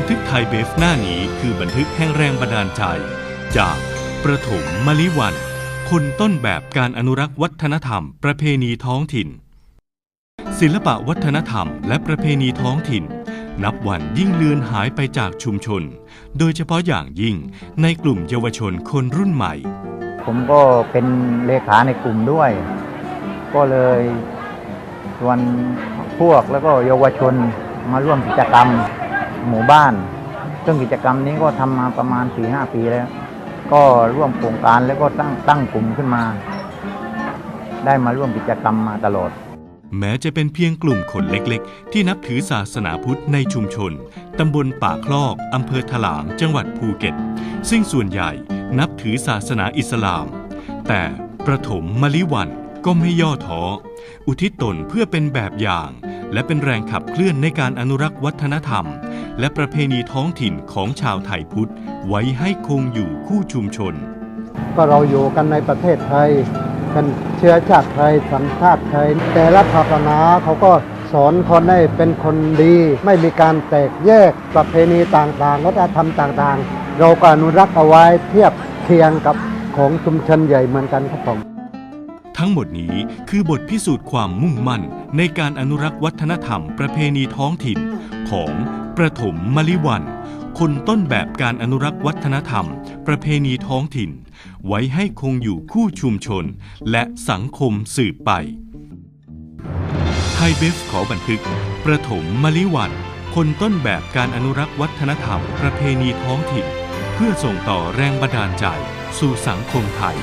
นทึกไทยเบฟหน้านี้คือบันทึกแห่งแรงบันดาลใจ จากประถมมลิวัน คนต้นแบบการอนุรักษ์วัฒนธรรม ประเพณีท้องถิ่น ศิลปะวัฒนธรรม และประเพณีท้องถิ่น นับวันยิ่งเลือนหายไปจากชุมชน โดยเฉพาะอย่างยิ่งในกลุ่มเยาวชนคนรุ่นใหม่ ผมก็เป็นเลขาในกลุ่มด้วย ก็เลยชวนพวกแล้วก็เยาวชนมาร่วมกิจกรรม หมู่บ้าน ซึ่งกิจกรรมนี้ก็ทำมาประมาณ4-5ปีแล้ว ก็ร่วมโครงการแล้วก็ตั้งตั้งกลุ่มขึ้นมา ได้มาร่วมกิจกรรมมาตลอด แม้จะเป็นเพียงกลุ่มคนเล็กๆ ที่นับถือศาสนาพุทธในชุมชน ตำบลป่าคลอก อำเภอถลาง จังหวัดภูเก็ต ซึ่งส่วนใหญ่นับถือศาสนาอิสลาม แต่ประถมมลิวันก็ไม่ย่อท้อ อุทิศตนเพื่อเป็นแบบอย่าง และเป็นแรงขับเคลื่อนในการอนุรักษ์วัฒนธรรม และประเพณีท้องถิ่นของชาวไทยพุทธ ไว้ให้คงอยู่คู่ชุมชน ก็เราอยู่กันในประเทศไทยเป็นเชื้อชาติไทยสัญชาติไทย แต่ละศาสนาเขาก็สอนคนให้เป็นคนดี ไม่มีการแตกแยกประเพณีต่างๆวัฒนธรรมต่างๆ เราก็อนุรักษ์เอาไว้เทียบเคียงกับของชุมชนใหญ่เหมือนกันครับผมทั้งหมดนี้คือบทพิสูจน์ความมุ่งมั่นในการอนุรักษ์วัฒนธรรมประเพณีท้องถิ่นของ ประถมมลิวันคนต้นแบบการอนุรักษ์วัฒนธรรม ประเพณีท้องถิ่น ไว้ให้คงอยู่คู่ชุมชน และสังคมสืบไปไทยเบฟขอบันทึก ประถมมลิวันคนต้นแบบการอนุรักษ์วัฒนธรรม ประเพณีท้องถิ่น เพื่อส่งต่อแรงบันดาลใจ สู่สังคมไทย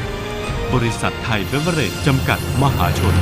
บริษัทไทยเบเวอเรจจำกัดมหาชน